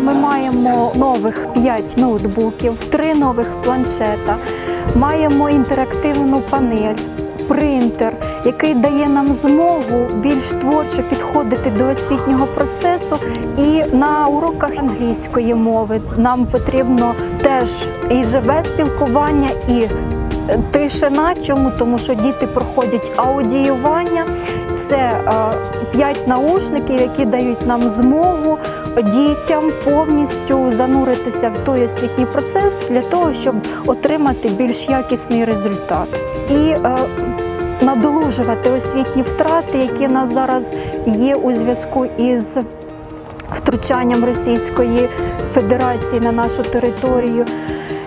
Ми маємо нових 5 ноутбуків, 3 нових планшета, маємо інтерактивну панель, принтер, який дає нам змогу більш творчо підходити до освітнього процесу. І на уроках англійської мови нам потрібно теж і живе спілкування, і тишина. Чому? Тому що діти проходять аудіювання. Це 5 наушників, які дають нам змогу дітям повністю зануритися в той освітній процес для того, щоб отримати більш якісний результат. І е, надолужувати освітні втрати, які нас зараз є у зв'язку із втручанням Російської Федерації на нашу територію.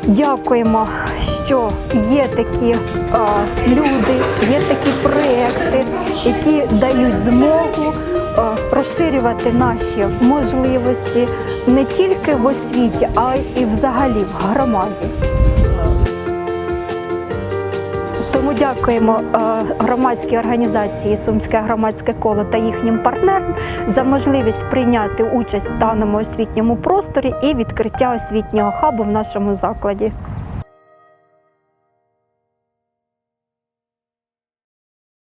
Дякуємо, що є такі е, люди, є такі проекти, які дають змогу е, розширювати наші можливості не тільки в освіті, а й взагалі в громаді. Тому дякуємо е, громадській організації Сумське громадське коло та їхнім партнерам за можливість прийняти участь в даному освітньому просторі і відкриття освітнього хабу в нашому закладі.